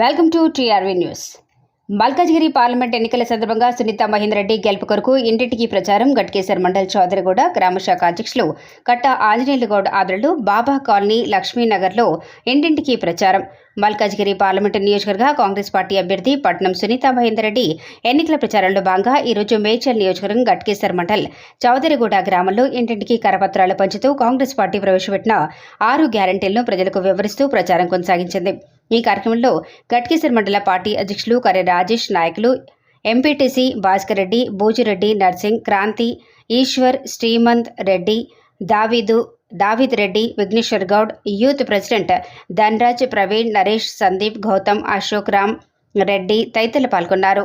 Welcome to TRV news. Malkajgiri parliament ఎన్నికల సందర్భంగా సునీత మహేందర్రెడ్డి గెలుపు కొరకు ఇంటింటికి ప్రచారం గట్కేసర్ మండల్ చౌదరిగూడ గ్రామ శాఖ అధ్యక్షులు కట్ట ఆంజనేయులగౌడ్ ఆదరులు బాబా కాలనీ లక్ష్మీనగర్లో ఇంటింటికి ప్రచారం. మల్కాజ్గిరి పార్లమెంటు నియోజకవర్గ కాంగ్రెస్ పార్టీ అభ్యర్థి పట్నం సునీత మహేందర్రెడ్డి ఎన్నికల ప్రచారంలో భాగంగా ఈరోజు మేడ్చల్ నియోజకవర్గం గట్కేసర్ మండల్ చౌదరిగూడ గ్రామంలో ఇంటింటికి కరపత్రాలు పంచుతూ కాంగ్రెస్ పార్టీ ప్రవేశపెట్టిన ఆరు గ్యారంటీలను ప్రజలకు వివరిస్తూ ప్రచారం కొనసాగించింది. ఈ కార్యక్రమంలో గట్కేసర్ మండల పార్టీ అధ్యక్షులు కర్ర రాజేష్ నాయకులు MPTC Bhaskar Reddy Boojireddy Narsing Kranthi Eshwar Srimanth Reddy Daveedu David Reddy Vigneshwar Goud youth president Dhanraj Praveen Naresh Sandeep Gautam Ashok Ram Reddy తదితరులు పాల్గొన్నారు.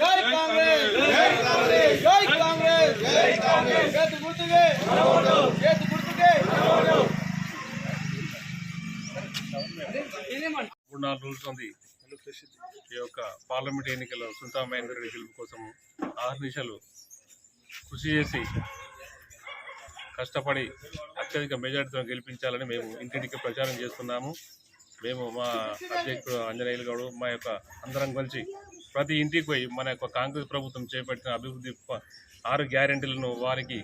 జై కాంగ్రెస్ జై కాంగ్రెస్ జై కాంగ్రెస్ జై కాంగ్రెస్. చేతు గుర్తుకే చేతు గుర్తుకే. మూడు నాలుగు రోజులు ఉంది ఈ యొక్క పార్లమెంట్ ఎన్నికల్లో సునీతా మహేందర్ రెడ్డి గెలుపు కోసం ఆరు నిమిషాలు కృషి చేసి కష్టపడి అత్యధిక మెజార్టీతో గెలిపించాలని మేము ఇంటింటికి ప్రచారం చేస్తున్నాము. మేము మా అధ్యక్షుడు ఆంజనేయులు గౌడు మా యొక్క అందరం కలిసి ప్రతి ఇంటికి పోయి మన యొక్క కాంగ్రెస్ ప్రభుత్వం చేపట్టిన అభివృద్ధి ఆరు గ్యారెంటీలను వారికి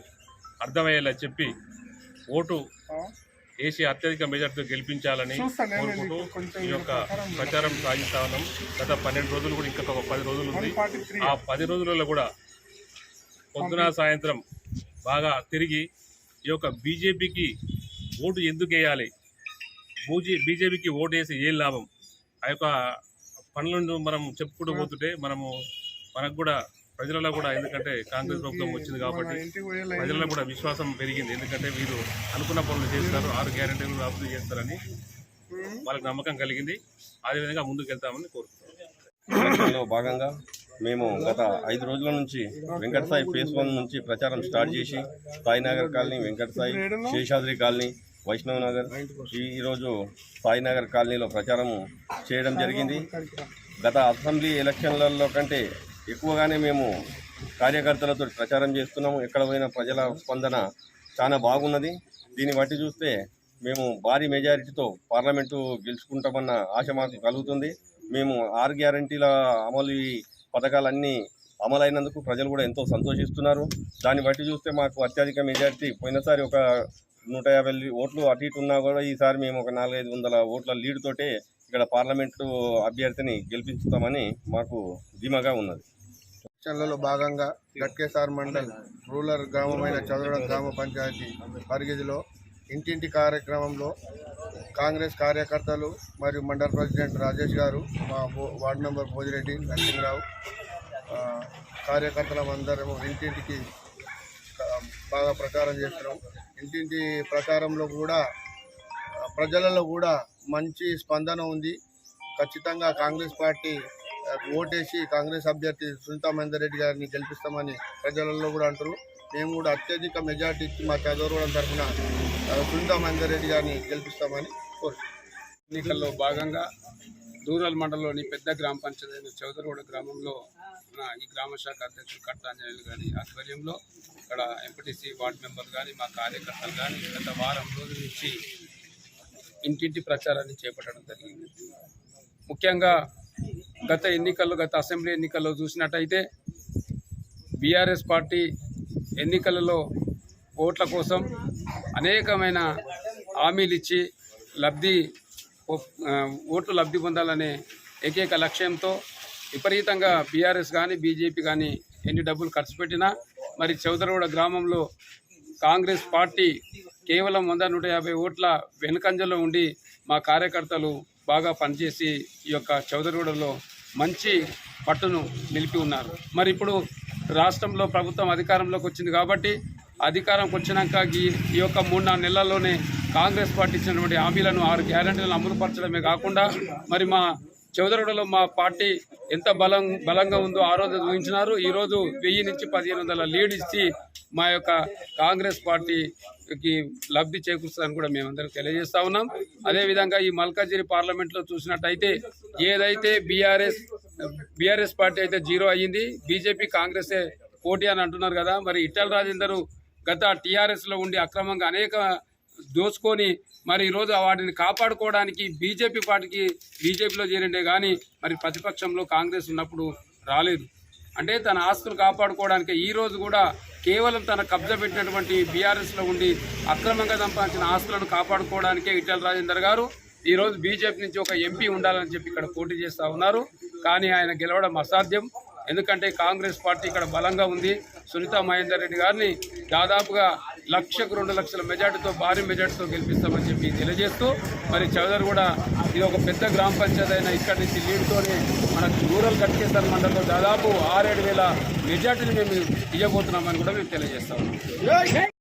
అర్థమయ్యేలా చెప్పి ఓటు వేసి అత్యధిక మెజార్టీతో గెలిపించాలని కోరుకుంటూ ఈ యొక్క ప్రచారం సాగిస్తా ఉన్నాం గత పన్నెండు రోజులు కూడా ఇంకా ఒక పది రోజులు ఉంది. ఆ పది రోజులలో కూడా పొద్దున సాయంత్రం బాగా తిరిగి ఈ యొక్క బీజేపీకి ఓటు ఎందుకు వేయాలి? బూజీ బీజేపీకి ఓటు వేసి ఏం లాభం? ఆ యొక్క పనులను మనం చెప్పుకుంటూ పోతుంటే మనము మనకు కూడా ప్రజలలో కూడా ఎందుకంటే కాంగ్రెస్ ప్రభుత్వం వచ్చింది కాబట్టి ప్రజల్లో కూడా విశ్వాసం పెరిగింది. ఎందుకంటే వీరు అనుకున్న పనులు చేస్తారు ఆరు గ్యారెంటీలు అభివృద్ధి చేస్తారని వాళ్ళకి నమ్మకం కలిగింది. అదేవిధంగా ముందుకు వెళ్తామని ఎలక్షన్లో భాగంగా మేము గత ఐదు రోజుల నుంచి వెంకట సాయి ఫేస్ వన్ నుంచి ప్రచారం స్టార్ట్ చేసి సాయినగర్ కాలనీ వెంకట సాయి శేషాద్రి కాలనీ వైష్ణవ్ నగర్. ఈరోజు సాయినగర్ కాలనీలో ప్రచారం చేయడం జరిగింది. గత అసెంబ్లీ ఎలక్షన్లలో కంటే ఎక్కువగానే మేము కార్యకర్తలతో ప్రచారం చేస్తున్నాము. ఎక్కడ పోయిన ప్రజల స్పందన చాలా బాగున్నది. దీన్ని బట్టి చూస్తే మేము భారీ మెజారిటీతో పార్లమెంటు గెలుచుకుంటామన్న ఆశ మాకు కలుగుతుంది. మేము ఆరు గ్యారంటీల అమలు పథకాలన్నీ అమలైనందుకు ప్రజలు కూడా ఎంతో సంతోషిస్తున్నారు. దాన్ని బట్టి చూస్తే మాకు అత్యధిక మెజారిటీ పోయినసారి ఒక నూట యాభై ఓట్లు అటు ఇటు ఉన్నా కూడా ఈసారి మేము ఒక నాలుగైదు వందల ఓట్ల లీడ్ తోటే ఇక్కడ పార్లమెంటు అభ్యర్థిని గెలిపించుతామని మాకు ధీమాగా ఉన్నది. ఎలక్షన్లలో భాగంగా గట్కేసార్ మండల్ రూరల్ గ్రామమైన చదవడం గ్రామ పంచాయతీ పరిగిదిలో ఇంటింటి కార్యక్రమంలో కాంగ్రెస్ కార్యకర్తలు మరియు మండల ప్రెసిడెంట్ రాజేష్ గారు మా వార్డు మెంబర్ భోజిరెడ్డి నరసింహరావు ఆ, కార్యకర్తలం ఇంటింటికి బాగా ప్రచారం చేస్తున్నాం. ఇంటింటి ప్రచారంలో కూడా ప్రజలలో కూడా మంచి స్పందన ఉంది. ఖచ్చితంగా కాంగ్రెస్ పార్టీ ఓటేసి కాంగ్రెస్ అభ్యర్థి సునీతా మహేందర్రెడ్డి గారిని గెలిపిస్తామని ప్రజలలో కూడా అంటారు. మేము కూడా అత్యధిక మెజార్టీ ఇచ్చి మా చదవడం తరఫున సునీతా మహేందర్రెడ్డి గారిని గెలిపిస్తామని కోరుతున్నాం ఎన్నికల్లో భాగంగా రూరల్ మండలంలోని పెద్ద గ్రామ పంచాయతీ చౌదరగూడ గ్రామంలో తరఫున ఈ గ్రామ శాఖ అధ్యక్షుడు కట్టాంజనేయులు గారి ఆధ్వర్యంలో ఇక్కడ ఎంపీటీసీ వార్డు మెంబర్ కానీ మా కార్యకర్తలు కానీ గత వారం రోజుల నుంచి ఇంటింటి ప్రచారాన్ని చేపట్టడం జరిగింది. ముఖ్యంగా గత ఎన్నికల్లో గత అసెంబ్లీ ఎన్నికల్లో చూసినట్టయితే బీఆర్ఎస్ పార్టీ ఎన్నికలలో ఓట్ల కోసం అనేకమైన హామీలు ఇచ్చి లబ్ధి ఓ- ఓట్లు లబ్ధి పొందాలనే ఏకైక లక్ష్యంతో విపరీతంగా బీఆర్ఎస్ కానీ బీజేపీ కానీ ఎన్ని డబ్బులు ఖర్చు పెట్టినా మరి చౌదరగూడ గ్రామంలో కాంగ్రెస్ పార్టీ కేవలం వంద నూట యాభై ఓట్ల వెనుకంజలో ఉండి మా కార్యకర్తలు బాగా పనిచేసి ఈ యొక్క చౌదరగూడలో మంచి పట్టును నిలిపి ఉన్నారు. మరి ఇప్పుడు రాష్ట్రంలో ప్రభుత్వం అధికారంలోకి వచ్చింది కాబట్టి అధికారంకి వచ్చినాక ఈ ఈ యొక్క మూడు నాలుగు నెలల్లోనే కాంగ్రెస్ పార్టీ ఇచ్చినటువంటి హామీలను ఆరు గ్యారంటీలను అమలుపరచడమే కాకుండా మరి మా చౌదరగూడలో మా పార్టీ ఎంత బలం బలంగా ఉందో ఆ రోజు ఊహించినారు. ఈరోజు వెయ్యి నుంచి పదిహేను వందల లీడ్ ఇచ్చి మా యొక్క కాంగ్రెస్ పార్టీకి లబ్ధి చేకూరుస్తుందని కూడా మేమందరం తెలియజేస్తా ఉన్నాం. అదేవిధంగా ఈ మల్కాజిరి పార్లమెంట్లో చూసినట్టయితే ఏదైతే బీఆర్ఎస్ బీఆర్ఎస్ పార్టీ అయితే జీరో అయ్యింది బీజేపీ కాంగ్రెసే పోటీ అని అంటున్నారు కదా. మరి ఇటల్ రాజేందరు గత టీఆర్ఎస్లో ఉండి అక్రమంగా అనేక దోచుకొని మరి ఈరోజు వాటిని కాపాడుకోవడానికి బీజేపీ పార్టీకి బీజేపీలో చేరిండే కానీ మరి ప్రతిపక్షంలో కాంగ్రెస్ ఉన్నప్పుడు రాలేదు. అంటే తన ఆస్తులు కాపాడుకోవడానికి ఈ రోజు కూడా కేవలం తన కబ్జా పెట్టినటువంటి బీఆర్ఎస్లో ఉండి అక్రమంగా సంపాదించిన ఆస్తులను కాపాడుకోవడానికే ఇటల్ రాజేందర్ గారు ఈరోజు బీజేపీ నుంచి ఒక ఎంపీ ఉండాలని చెప్పి ఇక్కడ పోటీ చేస్తూ ఉన్నారు. కానీ ఆయన గెలవడం అసాధ్యం. ఎందుకంటే కాంగ్రెస్ పార్టీ ఇక్కడ బలంగా ఉంది. సునీత మహేందర్ రెడ్డి గారిని దాదాపుగా లక్షకు రెండు లక్షల మెజార్టీతో భారీ మెజార్టీతో గెలిపిస్తామని చెప్పి తెలియజేస్తూ మరి చౌదరి కూడా ఇది ఒక పెద్ద గ్రామ పంచాయతీ అయినా ఇక్కడి నుంచి లీడ్తోనే మనకు రూరల్ కట్కేశ్వర మండలంలో దాదాపు ఆరేడు వేల మెజార్టీని మేము ఇవ్వబోతున్నామని కూడా మేము తెలియజేస్తాము